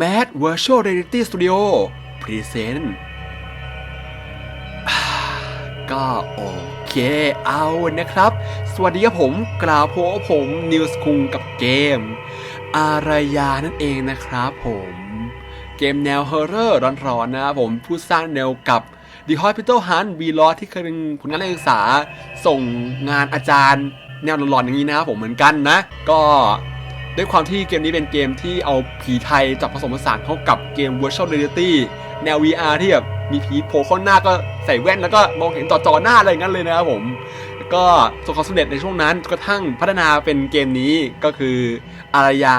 Mad Virtual Reality Studio Present ก็โอเคเอานะครับ สวัสดีครับผมกล่าวพผมนิวส์คุงกับเกม อารยานั่นเองนะครับผม เกมแนวฮอร์เรอร์ร้อนๆนะครับผมผู้สร้างแนวกับ The Hospital Hunt v l o s ที่เคยเป็นผลงานการศึกษา ส่งงานอาจารย์แนวหลอนๆอย่างนี้นะครับผมเหมือนกันนะ ก็ ด้วยความที่เกมนี้เป็นเกมที่เอาผีไทยจับผสมผสานเข้ากับเกม Virtual Reality แนว VR ที่แบบมีผีโผล่ข้าหน้าก็ใส่แว่นแล้วก็มองเห็นต่อจอหน้าอะไรอย่างนั้นเลยนะครับผมก็ประสบความสำเร็จในช่วงนั้นจนกระทั่งพัฒนาเป็นเกมนี้ก็คืออารยา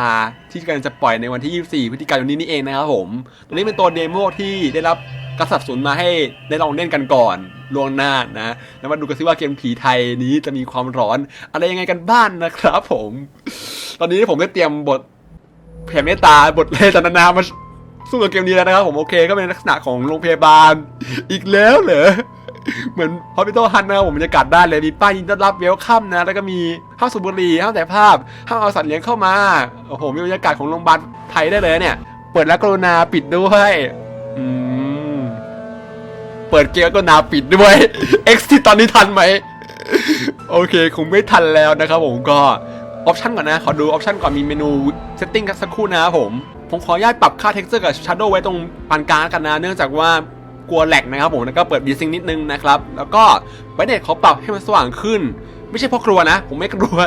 ที่กำลังจะปล่อยในวันที่ 24 พฤศจิกายนนี้นี่เองนะครับผม ตัวนี้เป็นตัวเดโมที่ได้รับ กระสับสนมาให้ได้ลองเล่นกันก่อนล่วงหน้านะแล้วมาดูกันซิว่าเกมผีไทยนี้จะมีความร้อน อะไรยังไงกันบ้างนะครับ ผม ตอนนี้ผมได้เตรียมบทแผ่เมตตาบทเลตนานามาสู้กับเกมนี้แล้วนะครับ ผมโอเคก็เป็นลักษณะของโรงพยาบาลอีกแล้วเหรอเหมือนฮอปิโตฮันนะครับผมบรรยากาศได้เลยมีป้ายยินดีต้อนรับเวลคัมนะ แล้วก็มีห้ามสูบบุหรี่ห้ามแต่ายภาพห้ามเอาสัตว์เลี้ยงเข้ามาโอ้โหมีบรรยากาศของโรงพยาบาลไทยได้เลยเนี่ย เปิดแล้วกรุณาปิดด้วยอืม ปิดเกมแล้วกรุณาปิดด้วย exit ตอนนี้ทันไหม โอเค คงไม่ทันแล้วนะครับผมก็ออปชันก่อนนะ ขอดูออปชันก่อนมีเมนูเซตติ้งสักครู่นะครับผม ผมขออนุญาตปรับค่า texture กับ shadow ไว้ตรงปานกลางกันนะ เนื่องจากว่ากลัวแหลกนะครับผม แล้วก็เปิด v-sync นิดนึงนะครับ แล้วก็ไบเน็ตขอปรับให้มันสว่างขึ้น ไม่ใช่เพราะกลัวนะ ผมไม่กลัว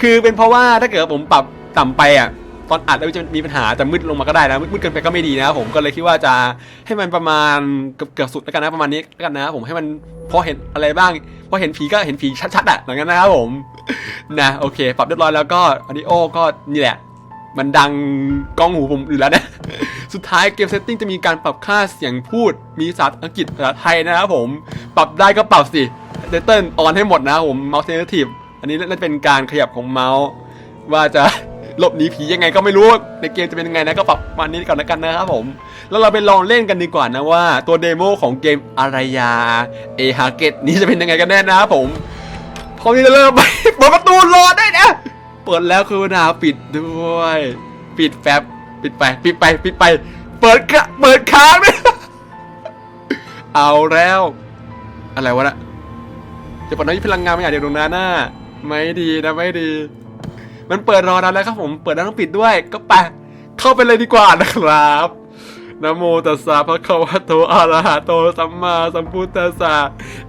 คือเป็นเพราะว่าถ้าเกิดผมปรับต่ำไปอะ ตอนอัดแล้วจะมีปัญหาจะมืดลงมาก็ได้นะมืดเกินไปก็ไม่ดีนะผมก็เลยคิดว่าจะให้มันประมาณเกือบเกือบสุดแล้วกันนะประมาณนี้แล้วกันนะผมให้มันพอเห็นอะไรบ้างพอเห็นผีก็เห็นผีชัดๆอะหลังจากนั้นนะครับผมนะโอเค ปรับเรียบร้อยแล้วก็ออดิโอก็นี่แหละ มันดังกล้องหูผมอยู่แล้วนะสุดท้ายเกมเซตติ้งจะมีการปรับค่าเสียงพูด มีภาษาอังกฤษภาษาไทยนะครับผมปรับได้ก็ปรับสิเดเติ้ลออนให้หมดนะครับผมเมาส์เซนซิทีฟอันนี้น่าจะเป็นการขยับของเมาส์ว่าจะ หลบหนีผียังไงก็ไม่รู้ในเกมจะเป็นยังไงนะก็ปรับมานี้ก่อนแล้วกันนะครับผม แล้วเราไปลองเล่นกันดีกว่านะว่า ตัวเดโมของเกมอารยาเอฮาเกตนี้จะเป็นยังไงกันแน่นะครับผมพร้อมที่จะเริ่มไหมเปิดประตูรอได้นะเปิดแล้วคือนาปิดด้วย ปิดแฟบปิดไปปิดไปปิดไป เปิดกะเปิดค้างด้วยเอาแล้ว อะไรวะนะจะปลดน้อยพลังงานไม่อยากเดี๋ยวดวงนาหน้าไม่ดีนะไม่ดี มันเปิดรอนานแล้วครับผมเปิดแล้วต้องปิดด้วย ก็ไปเข้าไปเลยดีกว่านะครับนะโมตัสสะภะคะวะโตอะระหะโตสัมมาสัมพุทธัสสะ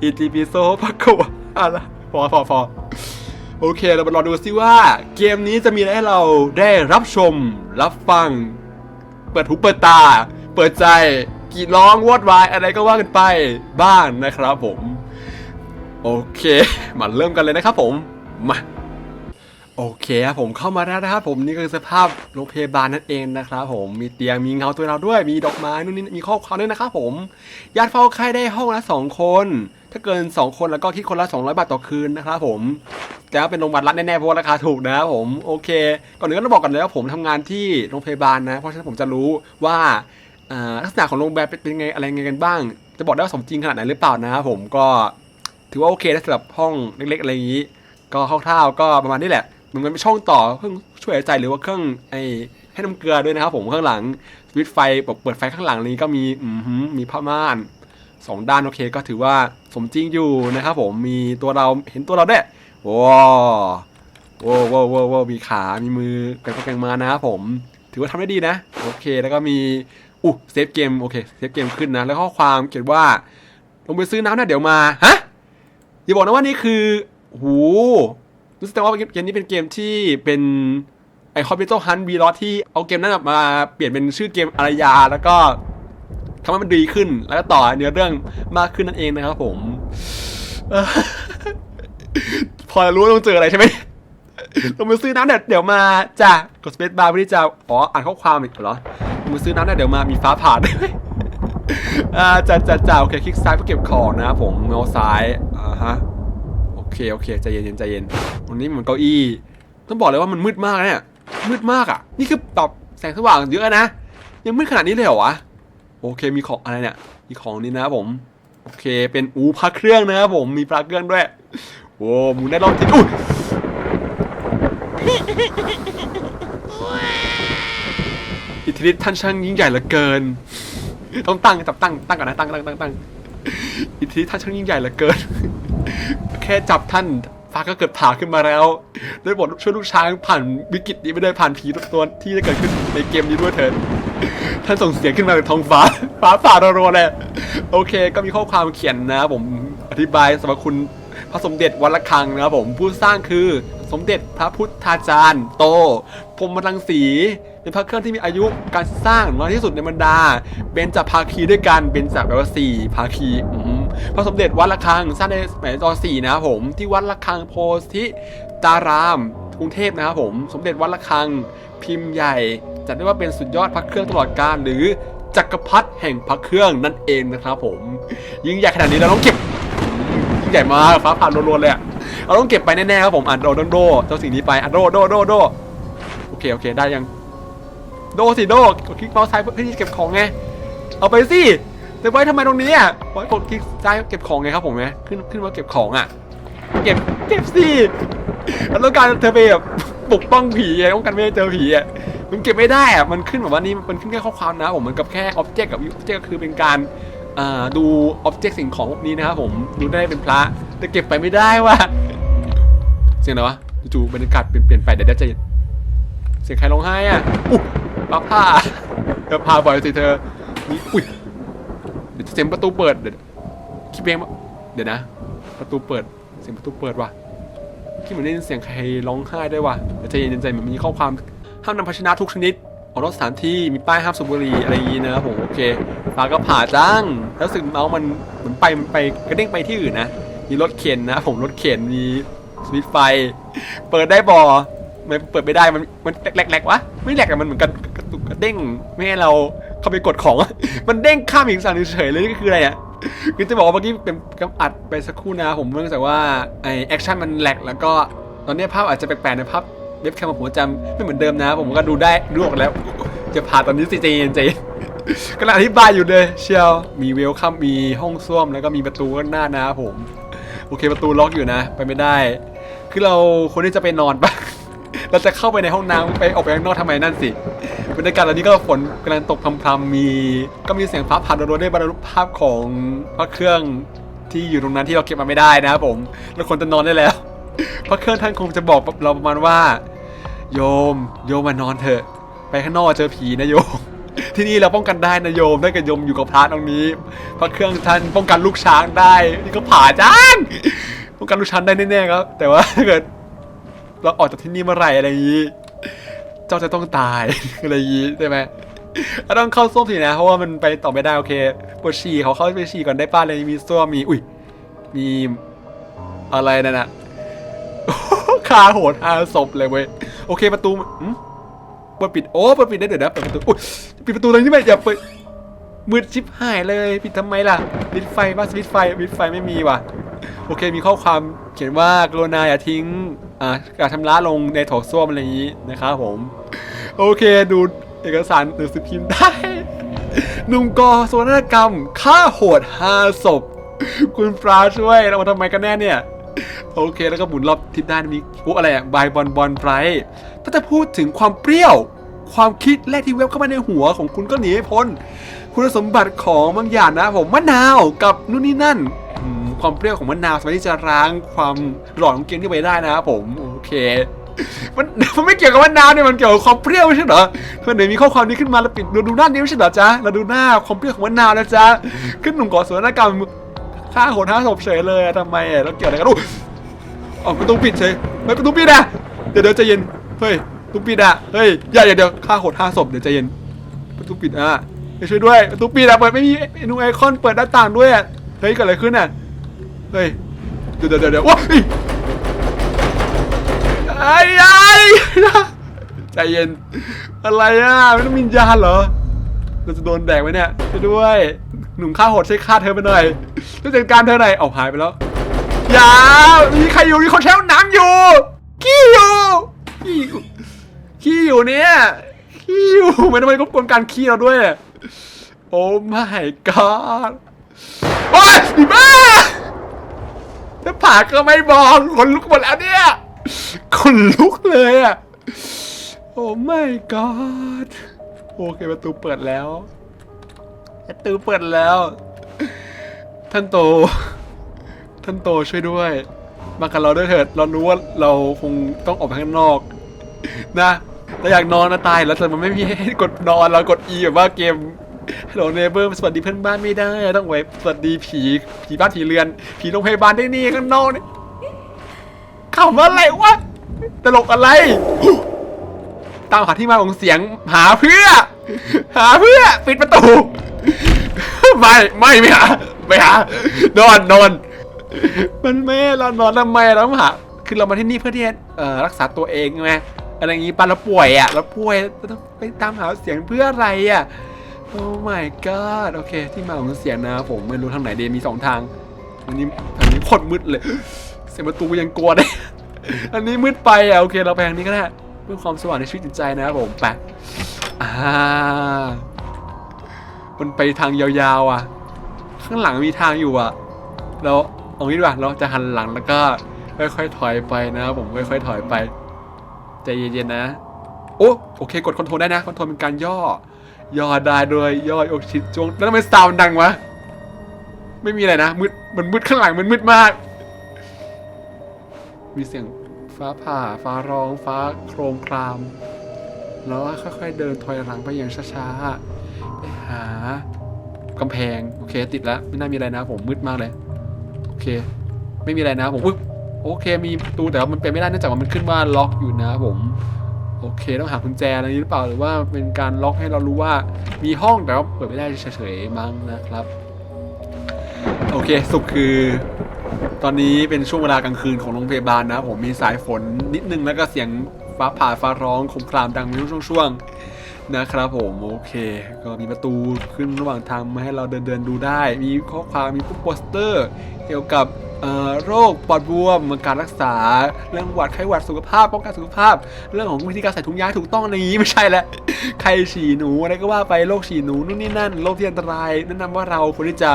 อิติปิโสภะคะวะอะระพอพอพอโอเค เรามารอดูซิว่า เกมนี้จะมีอะไรให้เราได้รับชม รับฟัง เปิดหูเปิดตา เปิดใจกรีดร้องวอดวายอะไรก็ว่ากันไปบ้างนะครับผม โอเค มาเริ่มกันเลยนะครับผม มา โอเคครับผมเข้ามาแล้วนะครับผมนี่คือสภาพโรงพยาบาลนั่นเองนะครับผมมีเตียงมีเงาตัวเราด้วย มีดอกไม้นู่นนี่มีข้อความด้วยนะครับผมญาติเฝ้าไข้ได้ห้องละสองคน ถ้าเกิน 2 คนแล้วก็คิดคนละ200บาทต่อคืนนะครับผมแต่ว่าเป็นโรงพยาบาลรัฐแน่ๆเพราะราคาถูกนะครับผมโอเค ก่อนอื่นก็ต้องบอกกันเลยว่าผมทำงานที่โรงพยาบาลนะ เพราะฉะนั้นผมจะรู้ว่าลักษณะของโรงพยาบาลเป็นเป็นไงอะไรไงกันบ้าง จะบอกได้ว่าสมจริงขนาดไหนหรือเปล่านะครับผมก็ถือว่าโอเคนะสำหรับห้องเล็กๆอะไรอย่างนี้ ก็คร่าวๆก็ประมาณนี้แหละ มันเป็นช่องต่อเครื่องช่วยหายใจหรือว่าเครื่องไอให้น้ำเกลือด้วยนะครับ ผมข้างหลังสวิตไฟแบบเปิดไฟข้างหลังนี้ก็มีอืมมีผ้าม่านสองด้านโอเคก็ถือว่าสมจริงอยู่นะครับผมมีตัวเราเห็นตัวเราได้ว้าวว้าวว้าวว้าวมีขามีมือกว่งไปแกว่งมานะครับผม ถือว่าทำได้ดีนะ โอเค แล้วก็มีอู้เซฟเกมโอเคเซฟเกมขึ้นนะ แล้วข้อความเขียนว่า ลงไปซื้อน้ำนะเดี๋ยวมาฮะอย่าบอกนะว่านี่คือหู รู้สึกว่าเกมนี้เป็นเกมที่เป็นไอคอมพิวเตอร์ฮันบีลอที่เอาเกมนั้นมาเปลี่ยนเป็นชื่อเกมอารยา แล้วก็ทำให้มันดีขึ้น แล้วก็ต่อเนื้อเรื่องมากขึ้นนั่นเองนะครับผมเอ่อพอรู้ว่าต้องเจออะไรใช่ไหมต้องมาซื้อน้ำเนี่ยเดี๋ยวมาจ้ะกดสเปซบาร์เพื่อที่จะอ๋ออ่านข้อความอีกเหรอต้องมาซื้อน้ำเนี่ยเดี๋ยวมามีฟ้าผ่าด้วยไหมอ่าจ้ะจ้ะจ้ะโอเคคลิกซ้ายเพื่อเก็บของนะครับผมเมาส์ซ้ายอ่าฮะโอ เคโอเคใจเย็นใจเย็นวันนี้เหมือนเก้าอี้ ต้องบอกเลยว่ามันมืดมากนะเนี่ยมืดมากอะ นี่คือแบบแสงสว่างเยอะนะยังมืดขนาดนี้เลยเหรอวะโอเคมีของอะไรเนี่ยมีของนี่นะผมโอเคเป็นอูพักเครื่องนะครับผมมีปลั๊กเครื่องด้วยโอ้หมุนได้รอบทิศอุ้ยอิทธิฤทธิ์ท่านช่างยิ่งใหญ่เหลือเกิน ต้องตั้งจับตั้งตั้งก่อนนะตั้งตั้งตั้งตั้งอิทธิฤทธิ์ท่านช่างยิ่งใหญ่เหลือเกิน แค่จับท่านฟ้าก็เกิดผ่าขึ้นมาแล้วด้วยบทช่วยลูกช้างผ่านวิกฤตนี้ไม่ได้ผ่านผีตัวที่จะเกิดขึ้นในเกมนี้ด้วยเถิดท่านส่งเสียงขึ้นมาจากท้องฟ้า ฟ้าผ่ารัวๆเลยโอเค ก็มีข้อความเขียนนะผมอธิบายสรรคุณพระสมเด็จวัดระฆังนะครับผมผู้สร้างคือสมเด็จพระพุทธาจารย์ โตพรมรังสี เป็นพระเครื่องที่มีอายุการสร้างน้อยที่สุดในบรรดา เบญจภาคีด้วยกัน เบญจแปลว่าสี่ภาคีพระสมเด็จวัดระฆังสร้างในสมัยตอสี่นะครับผมที่วัดระฆังโพธิตารามกรุงเทพนะครับผมสมเด็จวัดระฆังพิมพ์ใหญ่จัดได้ว่าเป็นสุดยอดพระเครื่องตลอดกาลหรือจักรพรรดิแห่งพระเครื่องนั่นเองนะครับผม ยิ่งใหญ่ขนาดนี้เราต้องเก็บยิ่งใหญ่มากฟ้าผ่านรัวๆเลยเราต้องเก็บไปแน่ๆครับผมอะโดโดโดเจ้าสิ่งนี้ไปอะโดโดโดโดโอเคโอเคได้ยัง โดสิโดกดคลิกเมาส์ซ้ายเพื่อที่จะเก็บของไง เอาไปสิแต่ไว้ทำไมตรงนี้อะไว้กดคลิกซ้ายเก็บของไงครับผมไงขึ้นขึ้นมาเก็บของอะ เก็บเก็บสิเราต้องการเธอไปแบบปกป้องผีไงต้องการไม่ให้เจอผีอะมันเก็บไม่ได้อะมันขึ้นแบบว่านี่มันขึ้นแค่ข้อความนะผมมันกับแค่อ็อบเจกต์กับอ็อบเจกต์ก็คือเป็นการอ่าดูอ็อบเจกต์สิ่งของพวกนี้นะครับผมดูได้เป็นพระแต่เก็บไปไม่ได้ว่ะเสียงอะไรวะจู่ๆบรรยากาศเปลี่ยนเปลี่ยนไปเดี๋ยวเดี๋ยวจะเสียงใครร้องไห้อะ อุ๊ยป้าผ้าเธอพาบ่อยสิเธอนี่อุ้ยเดี๋ยวเสียงประตูเปิดเดี๋ยวคิดเองว่าเดี๋ยวนะ ประตูเปิดเสียงประตูเปิดว่ะคิดเหมือนได้ยินเสียงใครร้องไห้ด้วยว่ะเดี๋ยวใจเย็นใจเหมือนมีข้อความห้ามนำภาชนะทุกชนิดออกนอกสถานที่มีป้ายห้ามสูบบุหรี่อะไรอย่างงี้นะครับผมโอเคฟ้าก็ผ่าจ้างแล้วสึกเมาส์มันเหมือนไปมันไปกระเด้งไปที่อื่นนะมีรถเข็นนะผมรถเข็นมีสวิตไฟ เปิดได้บ่ไม่เปิดไม่ได้มันมันแหลกๆวะไม่แหลกอะมันเหมือนกัน ตุกกระเด้งไม่ให้เราเข้าไปกดของ มันเด้งข้ามอีกสั่งเฉยเลยนี่คืออะไรอะคือจะบอกว่าเมื่อกี้เป็นกำอัดไปสักครู่นะผมเนื่องจากว่าไอแอคชั่นมันแหลกแล้วก็ตอนนี้ภาพอาจจะแปลกๆในภาพเว็บแคมของผมจำไม่เหมือนเดิมนะ ผมก็ดูได้ดูออกแล้ว จะผ่าตอนนี้สิใจเย็นใจนกำลังอธิบายอยู่เลยเชียวมีเวลคัมมีห้องส้วมแล้วก็มีประตูข้างหน้านะครับผมโอเคประตูล็อกอยู่นะ ไปไม่ได้ คือเราควรที่จะไปนอนปะเราจะเข้าไปในห้องน้ำไปออกไปข้างนอกทำไมนั่นสิ บรรยากาศตอนนี้ก็ฝนกำลังตกพรำๆมี ก็มีเสียงฟ้าผ่าโดนๆได้บรรลุภาพของพระเครื่องที่อยู่ตรงนั้นที่เราเก็บมาไม่ได้นะครับผมเราควรจะนอนได้แล้ว พระเครื่องท่านคงจะบอกเราประมาณว่า โยม โยมมานอนเถอะ ไปข้างนอกเจอผีนะโยม ที่นี่เราป้องกันได้นะโยมถ้าเกิดโยมอยู่กับพระตรงนี้ พระเครื่องท่านป้องกันลูกช้างได้ นี่ก็ผ่าจ้างป้องกันลูกช้างได้แน่ๆครับ แต่ว่าถ้าเกิดเราออกจากที่นี่เมื่อไหร่อะไรอย่างนี้ เจ้าจะต้องตาย อะไรยี้ใช่ไหมก็ต้องเข้าส้วมสินะ เพราะว่ามันไปต่อไม่ได้โอเคปวดฉี่เขาเข้าไปฉี่ก่อนได้ป้าเลยมีส้วมมี อุ้ย มีอะไรนั่นน่ะคาโหดอาศพเลยเว้ย โอเคประตูอืมเปิดปิด โอ้เปิดปิดได้เดี๋ยวนะเปิดประตู อุ้ย ปิดประตูตรงนี้ไม่อย่าเปิดมืดชิบหายเลย ปิดทำไมล่ะ ปิดไฟบ้านสวิตไฟปิดไฟไม่มีว่ะ โอเคมีข้อความเขียนว่ากรุณาอย่าทิ้งอ่าการชำระลงในโถส้วมอะไรอย่างนี้นะครับผม โอเคดูเอกสารหนังสือพิมพ์ได้หนุ่มกอสวนกรรมฆ่าโหดหาศพ คุณปลาช่วยเรามาทำไมกันแน่เนี่ย โอเคแล้วก็หมุนรอบทิศด้านมีโอ้อะไรอะบายบอลบอลไบรท์ถ้าจะพูดถึงความเปรี้ยว ความคิดแรกที่เว็บเข้ามาในหัวของคุณก็หนีไม่พ้น คุณสมบัติของบางอย่างนะผมมะนาวกับนู่นนี่นั่น ความเปรี้ยวของมะนาวสามารถที่จะล้างความหลอนของเกมที่ไปได้นะครับผมโอเคมันมันไม่เกี่ยวกับมะนาวเนี่ยมันเกี่ยวกับความเปรี้ยวใช่เหรอเพื่อนไหนมีข้อความนี้ขึ้นมาแล้วปิดเราดูหน้านี้ไม่ใช่เหรอจ๊ะเราดูหน้าความเปรี้ยวของมะนาวนะจ๊ะขึ้นหนุ่มก่อสวนกรรมฆ่าโหดห้าศพเฉยเลยทำไมอะแล้วเกี่ยวอะไรกันลูกออกประตูปิดเฉยไม่ประตูปิดอะเดี๋ยวเดี๋ยวใจเย็นเฮ้ยประตูปิดอะเฮ้ยอย่าเดี๋ยวเดี๋ยวฆ่าโหดห้าศพเดี๋ยวใจเย็นประตูปิดอะเดี๋ยวช่วยด้วยประตูปิดอะเปิดไม่มีเมนูไอคอนเปิดหน้าต่างด้วยอะเฮ้ยเกิดอะไรขึ้นอะ เฮ้ยเดี๋ยวเดี๋ยวเดี๋ยวเดี๋ยวว้ายไอ้ไอ้ใจเย็น อะไรอะไม่ต้องมินยานเหรอ เราจะโดนแดกไหมเนี่ยช่วยด้วย หนุ่มฆ่าโหดใช้ฆ่าเธอไปหน่อยช่วยจัดการเธอหน่อยเอาหายไปแล้ว อย่า มีใครอยู่มีคนแช่น้ำอยู่ ขี้อยู่ ขี้อยู่ขี้อยู่เนี่ย ขี้อยู่ไม่ทำไมรบกวนการขี้เราด้วย โอ้ my god โอ้ยอีบ้า ถ้าผ่าก็ไม่บอกคนลุกหมดแล้วเนี่ยคนลุกเลยอะ โอ้ my god โอเคประตูเปิดแล้วประตูเปิดแล้ว ท่านโต ท่านโตช่วยด้วย มากับเราด้วยเถิด เรารู้ว่าเราคงต้องออกไปข้างนอก นะเราอยากนอนนะตายแล้วแต่มันไม่มีให้กดนอนเรากด E แบบว่าเกม Hello Neighbor สวัสดีเพื่อนบ้านไม่ได้ต้องไว้สวัสดีผีผีบ้านผีเรือน ผีโรงพยาบาลได้นี่ข้างนอกนี่ข่าวอะไรวะตลกอะไร ตามหาที่มาของเสียงหาเพื่อ หาเพื่อปิดประตู ไม่ไม่ไม่หาไม่หานอนนอนมันไม่เรานอนทำไมเราหาคือเรามาที่นี่เพื่อที่จะเอ่อรักษาตัวเองไงอะไรอย่างงี้ปะเราป่วยอะเราป่วยเราต้องไปตามหาเสียงเพื่ออะไรอะ โอ้ my god โอเค ที่มาของเสียงนะผมไม่รู้ทางไหนเดมีสองทาง อันนี้ทางนี้โคตรมืดเลย เสียงประตูยังกลัวได้อันนี้มืดไปอะ โอเค เราไปทางนี้ก็ได้เพื่อความสว่างในชีวิตจิตใจนะครับผมไปอ่ามันไปทางยาวๆอะ ข้างหลังมีทางอยู่อะแล้วเอางี้ดีกว่าเราจะหันหลังแล้วก็ค่อยๆถอยไปนะครับผมค่อยๆถอยไปใจเย็นๆนะ โอ้โอเค กดคอนโทรลได้นะคอนโทรลเป็นการย่อ ย่อได้ด้วยย่อยอกชิดจวงแล้วทำไมซาวด์ดังวะไม่มีอะไรนะมืดมันมืดข้างหลังมันมืดมาก มีเสียงฟ้าผ่า ฟ้าร้อง ฟ้าโครมคราม แล้วค่อยๆเดินถอยหลังไปอย่างช้าๆไปหากำแพงโอเค ติดแล้วไม่น่ามีอะไรนะ ผมมืดมากเลยโอเค ไม่มีอะไรนะผมโอเคมีประตูแต่ว่ามันเป็นไม่ได้เนื่องจากว่ามันขึ้นว่าล็อกอยู่นะผม โอเคต้องหากุญแจอะไรนี้หรือเปล่าหรือว่าเป็นการล็อกให้เรารู้ว่ามีห้องแต่ว่าเปิดไม่ได้เฉยๆมั้งนะครับ โอเคสุขคือ ตอนนี้เป็นช่วงเวลากลางคืนของโรงพยาบาลนะผมมีสายฝนนิดนึงแล้วก็เสียงฟ้าผ่าฟ้าร้องคมครามดังมีช่วงๆนะครับผมโอเค ก็มีประตูขึ้นระหว่างทางมาให้เราเดินเดินดูได้ มีข้อความมีพวกโปสเตอร์ เกี่ยวกับ โรคปอดบวมการรักษา เรื่องหวัดไข้หวัดสุขภาพป้องกันสุขภาพ เรื่องของวิธีการใส่ถุงยางถูกต้องในนี้ไม่ใช่แล้วใครฉี่หนูอะไรก็ว่าไปโรคฉี่หนูนู่นนี่นั่นโรคที่อันตรายแนะนำว่าเราควรที่จะ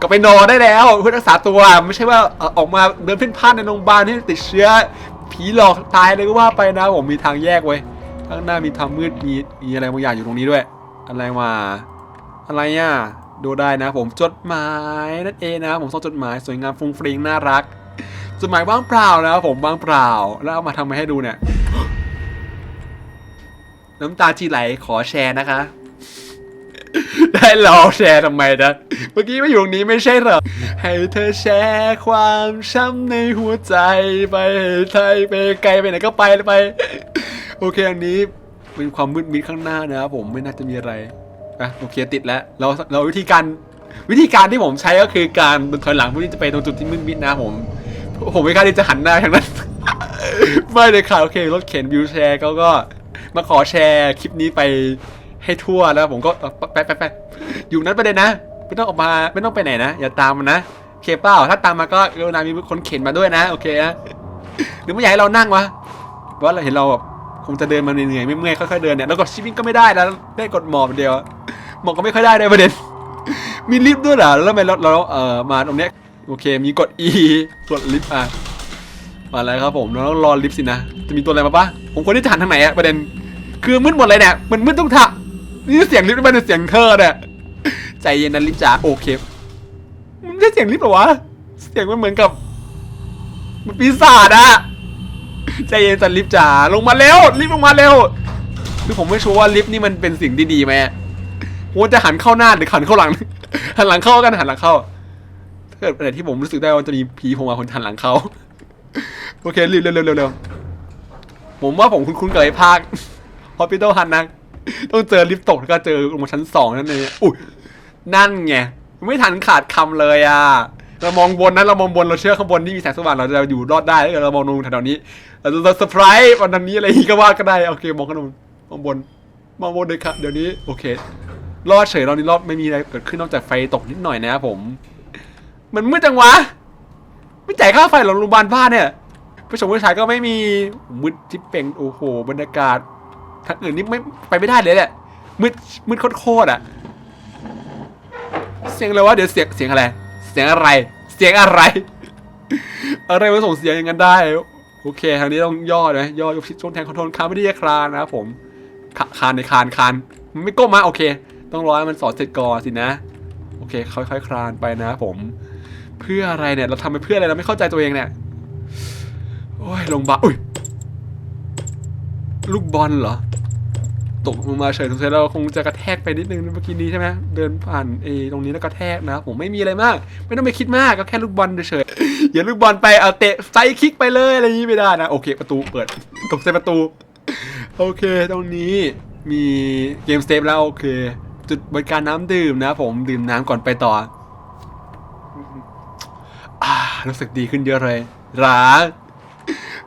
กลับไปนอนได้แล้ว เพื่อรักษาตัวไม่ใช่ว่าออกมาเดินเพ่นพ่านในโรงพยาบาลที่ติดเชื้อ ผีหลอกตายเลยก็ว่าไปนะผมมีทางแยกไว้ข้างหน้ามีทางมืดมีมีอะไรบางอย่างอยู่ตรงนี้ด้วย อะไรมาอะไรอะ ดูได้นะผมจดหมายนั่นเองนะผมส่งจดหมายสวยงามฟุ้งฟริ้งน่ารัก จดหมายว่างเปล่านะครับผมว่างเปล่า แล้วเอามาทำมาให้ดูเนี่ย น้ำตาจีไหลขอแชร์นะคะ ได้รอแชร์ทำไมนะ เมื่อกี้ไม่อยู่ตรงนี้ไม่ใช่เหรอ ให้เธอแชร์ความช้ำในหัวใจไปไทยไปไกลไปไหนก็ไปไป โอเคอันนี้เป็นความมืดมิดข้างหน้านะครับผมไม่น่าจะมีอะไร อะโอเคติดแล้ว เราเราวิธีการวิธีการที่ผมใช้ก็คือการเดินถอยหลังเพื่อที่จะไปตรงจุดที่มืดมิดนะผม ผมไม่กล้าที่จะหันหน้าทางนั้น ไม่เลยค่ะโอเครถเข็นวิวแชร์เขาก็มาขอแชร์คลิปนี้ไปให้ทั่วแล้วผมก็เออไปไปไปอยู่นั้นไปเลยนะ ไม่ต้องออกมาไม่ต้องไปไหนนะ อย่าตามมันนะโอเคเปล่าถ้าตามมาก็เออนามีคนเข็นมาด้วยนะ โอเคนะหรือไม่อยากให้เรานั่งวะเพราเราเห็นเราแบบคงจะเดินมาเหนื่อยๆไม่เมื่อยค่อยๆเดินเนี่ยแล้วก็ชิปปิ้งก็ไม่ได้แล้วได้กดหมอบเดียว มอบก็ไม่ค่อยได้เลยประเด็น มีลิฟต์ด้วยเหรอแล้วทำไมเราเราเออมาตรงเนี้ยโอเค มีกด E กดลิฟต์อะมาแล้วครับผมเราต้องรอลิฟต์สินะ จะมีตัวอะไรมาปะผมควรที่จะหันทางไหนอะประเด็น คือมืดหมดเลยเนี่ยมันมืดทุกทางนี่เสียงลิฟต์หรือมันเสียงเธอเนี่ยใจเย็นนะลิฟต์จ๋าโอเคมันไม่ใช่เสียงลิฟต์เหรอวะ เสียงมันเหมือนกับ มันปีศาจอะใจเย็นจันลิฟต์จ๋าลงมาเร็วลิฟต์ลงมาเร็วคือผมไม่ชัวร์ว่าลิฟต์นี่มันเป็นสิ่งที่ดีไหม อะผมจะหันเข้าหน้าหรือหันเข้าหลัง หันหลังเข้ากันหันหลังเข้าถ้าเกิดอะไรที่ผมรู้สึกได้ว่าจะมีผีผมมาคนหันหลังเข้าโอเคเร็วเร็วเร็วเร็วผมว่าผมคุ้นๆกับไอ้ภาคฮอสพิทอลฮันนะต้องเจอลิฟต์ตกแล้วก็เจอลงมาชั้นสองนั่นเองอุ้ยนั่นไงไม่ทันขาดคำเลยอะเรามองบนนะเรามองบนเราเชื่อข้างบนที่มีแสงสว่างเราจะอยู่รอดได้ถ้าเกิดเรามองลงแถวๆนี้เราจะเซอร์ไพรส์วันนี้อะไรก็ว่าก็ได้โอเคมองข้างบนมองบนมองบนเลยครับเดี๋ยวนี้โอเค รอดเฉยรอบนี้รอดไม่มีอะไรเกิดขึ้นนอกจากไฟตกนิดหน่อยนะครับผม มันมืดจังวะ ไม่จ่ายค่าไฟหรอโรงพยาบาลบ้านเนี่ยผู้ชมผู้ชายก็ไม่มีมืดจิ๊บเป่งโอ้โหบรรยากาศทางอื่นนี่ไม่ไปไม่ได้เลยแหละมืดมืดโคตรอะ เสียงอะไรวะเดี๋ยวเสียงเสียงอะไร เสียงอะไร เสียงอะไร อะไรมาส่งเสียงอย่างนั้นได้ โอเคทางนี้ต้องย่อนะย่อยกชิดช่วงแทงคอนโทรลคานไม่ได้แยคลานนะครับผมคานในคานคานมันไม่ก้มมาโอเค ต้องรอให้มันสอนเสร็จก่อนสินะ โอเค ค่อยๆคลานไปนะผม เพื่ออะไรเนี่ย เราทำไปเพื่ออะไรเราไม่เข้าใจตัวเองเนี่ย โอ้ยลงบาอุ้ย ลูกบอลเหรอ ตกลงมาเฉยสงสัยเราคงจะกระแทกไปนิดนึงเมื่อกี้นี้ใช่ไหมเดินผ่านเอตรงนี้แล้วกระแทกนะ ผมไม่มีอะไรมาก ไม่ต้องไปคิดมากก็แค่ลูกบอลเฉยอย่าลูกบอลไปเอาเตะไซคิกไปเลยอะไรอย่างนี้ไม่ได้นะโอเค ประตูเปิดตกใส่ประตู โอเคตรงนี้มีเกมสเซฟแล้วโอเค จุดบริการน้ำดื่มนะผมดื่มน้ำก่อนไปต่ออรู้สึกดีขึ้นเยอะเลยรัก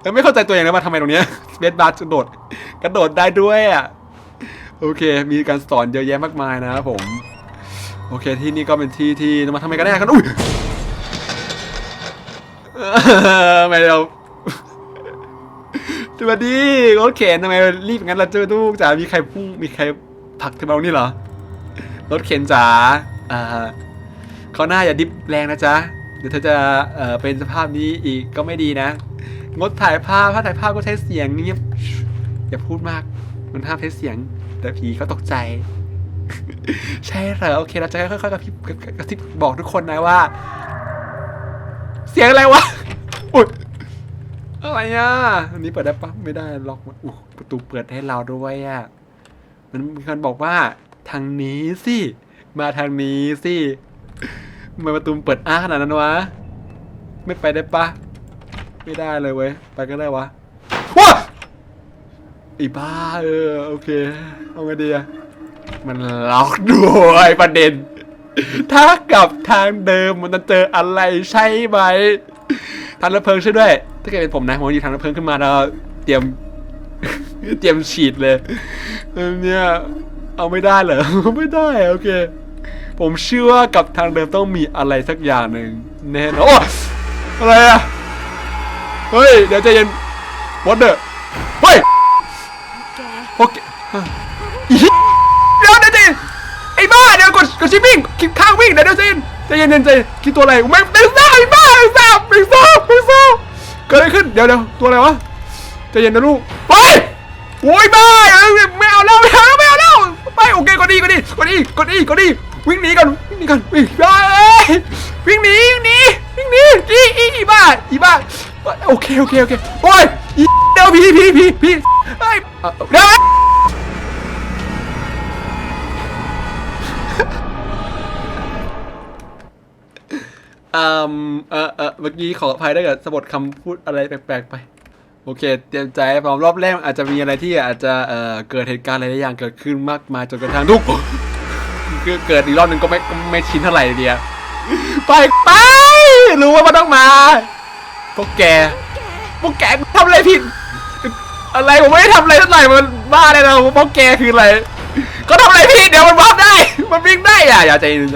แล้วไม่เข้าใจตัวเองนะว่าทำไมตรงเนี้ยเบสบาร์กระโดด กระโดดได้ด้วยอะโอเค มีการสอนเยอะแยะมากมายนะครับผม โอเคที่นี่ก็เป็นที่ที่มาทำไมกันแน่กันอุ้ยไม่เราสวัสดีรถเข็นทำไมรีบงั้นเราเจอลูกจ๋ามีใครพุ่งมีใครผลักเธอมาตรงนี่เหรอ รถเข็นจ๋าอ่าเขาหน้าอย่าดิฟแรงนะจ๊ะเดี๋ยวเธอจะเอ่อเป็นสภาพนี้อีกก็ไม่ดีนะ งดถ่ายภาพถ้าถ่ายภาพก็ใช้เสียงเงียบอย่าพูดมากมันห้ามใช้เสียง แต่ผีเขาตกใจ ใช่เหรอโอเคเราจะค่อยๆกระพริบกระพริบบอกทุกคนนะว่า เสียงอะไรวะอุยอะไรอะอันนี้เปิดได้ปะไม่ได้ล็อกมันอู้ประตูเปิดให้เราด้วยอะมันมีคนบอกว่า ทางนี้สิ มาทางนี้สิทำไมประตูมันเปิดอ้าขนาดนั้นวะ ไม่ไปได้ปะ ไม่ได้เลยเว้ย ไปก็ได้วะว้าอ้บ้าเออโอเค เอาไงดีอะมันล็อกด้วยประเด็น ถ้ากลับทางเดิมมันจะเจออะไรใช่ไหมทางระเพิงช่วยด้วย ถ้าเกิดเป็นผมนะผมอยู่ทางระเพิงขึ้นมาแล้วเตรียม เตรียมฉีดเลยเนี่ย เอาไม่ได้เหรอ ไม่ได้โอเค ผมเชื่อว่ากับทางเดิมต้องมีอะไรสักอย่างหนึ่งแน่นอนโอ้อะไรอะเฮ้ย เดี๋ยวใจเย็นวอเดอร์เฮ้ยแกโอเคอีเหี้ยเดี๋ยวเดี๋ยวใจเย็นไอ้บ้าเดี๋ยวกดกดชิปวิ่งคลิกข้างวิ่งเดี๋ยวเดี๋ยวใจเย็นใจเย็นใจเย็นใจเย็นคิดตัวอะไรไม่ไม่ทราบไอ้บ้าไม่ทราบไม่ทราบไม่ทราบเกิดอะไรขึ้นเดี๋ยวเดี๋ยวตัวอะไรวะใจเย็นนะลูกไปโอ้ยบ้าเอ้ยไม่เอาแล้วไม่เอาแล้ว ไม่เอาแล้วไปโอเคกดดีกดดีกดดีกดดีกดดีวิ่งหนีก่อนวิ่งหนีก่อนวิ่งไปวิ่งหนีวิ่งหนีวิ่งหนีอีอีอีบ้าอีบ้าโอเคโอเคโอเคโอ้ยอีเดี๋ยวพี่พี่พี่พี่เฮ้ยเดี๋ยวอืมเออเออเมื่อกี้ขออภัยถ้าเกิดสะบัดคำพูดอะไรแปลกๆไป โอเค เตรียมใจพร้อมรอบแรกอาจจะมีอะไรที่อาจจะเอ่อเกิดเหตุการณ์อะไรหลายอย่างเกิดขึ้นมากมายจนกระทั่งทุกคือเกิดอีกรอบหนึ่งก็ไม่ไม่ชินเท่าไหร่เดียวไปไปรู้ว่ามันต้องมาพวกแกพวกแกทำอะไรผิด อะไรผมไม่ได้ทำอะไรเท่าไหร่มันบ้าเลยนะพวกแกคืออะไร ก็ทำอะไรผิดเดี๋ยวมันวับได้ มันวิ่งได้อย่าอย่าใจเย็น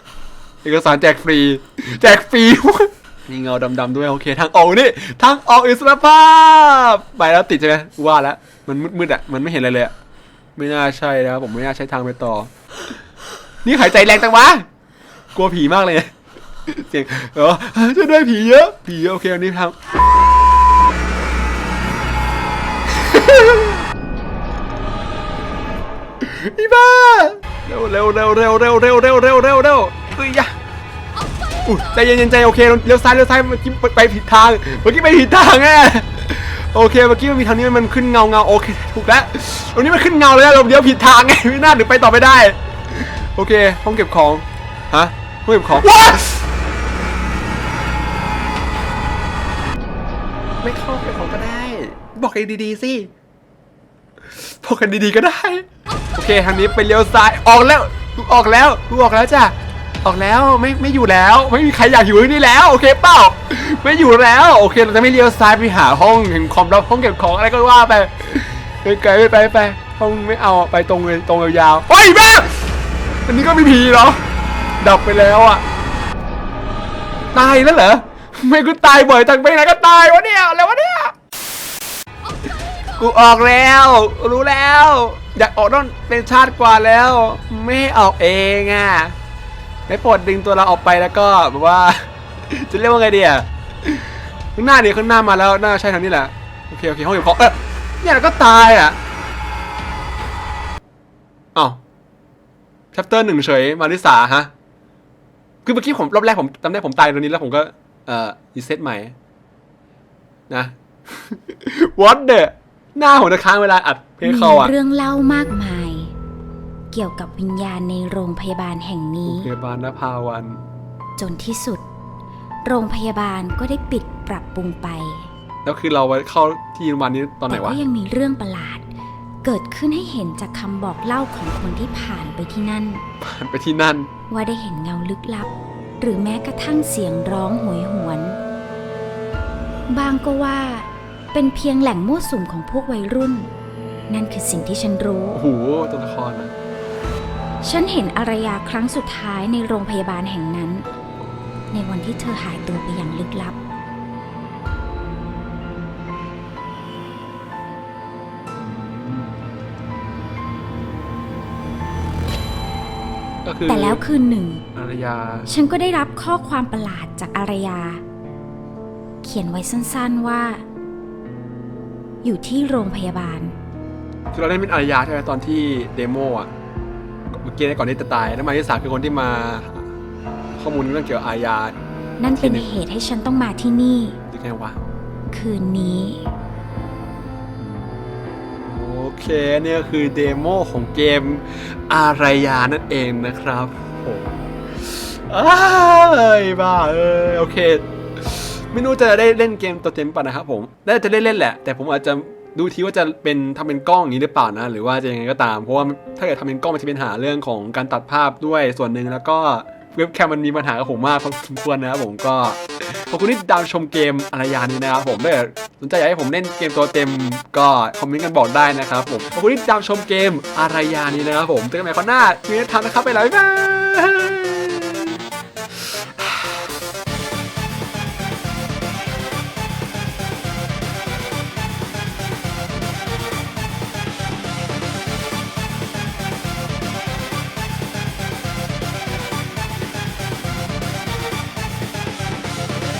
เอกสารแจกฟรี แจกฟรีมีเงาดำๆด้วยโอเคทางออกนี่ทางออกอิสระภาพไปแล้วติดใช่ไหมว่าแล้วมันมืดๆอะมันไม่เห็นอะไรเลยอะไม่น่าใช่นะครับผมไม่น่าใช้ทางไปต่อ นี่หายใจแรงจังวะกลัวผีมากเลยเสียงเออจะได้ผีเยอะ ผีเยอะโอเคอันนี้ทางอีบ้าเร็วเร็วเร็วเร็วเร็วเร็วเร็วเร็วเร็วเร็วเฮ้ยยะ อุ้ยใจเย็นใจโอเคเลี้ยวซ้ายเลี้ยวซ้ายเมื่อกี้ไปผิดทางเมื่อกี้ไปผิดทางแน่โอเคเมื่อกี้มันมีทางนี้มันขึ้นเงาเงาโอเคถูกแล้วตรงนี้มันขึ้นเงาเลยเราเลี้ยวผิดทางไงไม่น่าหรือไปต่อไม่ได้ โอเคห้องเก็บของฮะห้องเก็บของไม่เข้าเก็บของก็ได้ บอกกันดีๆสิพอกันดีๆก็ได้ โอเคทางนี้ไปเลี้ยวซ้ายออกแล้วออกแล้วกูออกแล้วจ้ะ ออกแล้วไม่ไม่อยู่แล้ว ไม่มีใครอยากอยู่ที่นี่แล้วโอเคเปล่าไม่อยู่แล้วโอเคเราจะไม่เลี้ยวซ้ายไปหาห้องแห่งความลับห้องเก็บของอะไรก็ว่าไปไปไกลไปไปไปห้องไม่เอาไปตรงเลยตรงยาวๆเฮ้ยแม่อันนี้ก็มีผีเหรอดับไปแล้วอะตายแล้วเหรอไม่กูตายบ่อยจังไปไหนก็ตายวะเนี่ยอะไรวะเนี่ยกูออกแล้ว รู้แล้ว อยากออกต้องเป็นชาติกว่าแล้ว ไม่ให้ออกเองอะ ไม่โปรดดึงตัวเราออกไปแล้วก็แบบว่า จะเรียกว่าไงดีอะข้างหน้าดิข้างหน้ามาแล้วหน่าใช่ทางนี้แหละโอเคโอเคห้องอยู่ของเออเนี่ยเราก็ตายอะอ้าวชัปเตอร์หนึ่งเฉยมาริสาฮะคือเมื่อกี้ผมรอบแรกผมจำได้ผมตายตรงนี้แล้วผมก็เอ่อรีเซ็ตใหม่นะ What the หน้าผมจะค้างเวลาอัดเพลงมีเขาอะเรื่องเล่ามากมาย เกี่ยวกับวิญญาณในโรงพยาบาลแห่งนี้ พยาบาลนภาวัน จนที่สุด โรงพยาบาลก็ได้ปิดปรับปรุงไป แล้วคือเราไปเข้าที่โรงพยาบาลนี้ตอนไหนแต่วะ ก็ยังมีเรื่องประหลาด เกิดขึ้นให้เห็นจากคำบอกเล่าของคนที่ผ่านไปที่นั่นผ่านไปที่นั่น ว่าได้เห็นเงาลึกลับ หรือแม้กระทั่งเสียงร้องโหยหวน บางก็ว่า เป็นเพียงแหล่งมั่วสุมของพวกวัยรุ่น นั่นคือสิ่งที่ฉันรู้ โอ้โหตัวละครอะ ฉันเห็นอารยาครั้งสุดท้ายในโรงพยาบาลแห่งนั้น ในวันที่เธอหายตัวไปอย่างลึกลับ ก็คือแต่แล้วคืนหนึ่ง อารยาฉันก็ได้รับข้อความประหลาดจากอารยา เขียนไว้สั้นๆว่า อยู่ที่โรงพยาบาล คือเราได้เป็นอารยาใช่ไหมตอนที่เดโมอะ เมื่อกี้ก่อนที่จะตายแล้วมาริสาคือคนที่มา ข้อมูลเรื่องเกี่ยวกับอารยานั่นเป็นที่หนึ่งเหตุให้ฉันต้องมาที่นี่ ยังไงวะ คืนนี้ โอเคเนี่ยคือเดโมของเกมอารยานั่นเองนะครับผมอ้ายบ้าเอ้ยโอเค ไม่รู้จะได้เล่นเกมตัวเต็มป่ะนะครับผมน่าจะได้เล่นแหละ แต่ผมอาจจะ ดูทีว่าจะเป็นทำเป็นกล้องอย่างนี้หรือเปล่านะ หรือว่าจะยังไงก็ตาม เพราะว่าถ้าเกิดทำเป็นกล้องมันจะเป็นหาเรื่องของการตัดภาพด้วยส่วนหนึ่งแล้วก็เว็บแคมมันมีปัญหากับผมมากพอสมควรนะครับผมก็ขอบคุณที่ติดตามชมเกมอารยานี้นะครับผมถ้าเกิดสนใจอยากให้ผมเล่นเกมตัวเต็มก็คอมเมนต์กันบอกได้นะครับผมขอบคุณที่ติดตามชมเกมอารยานี้นะครับผมเจอกันใหม่คราวหน้าทีนี้ทำนะครับไปแล้วบ๊ายบาย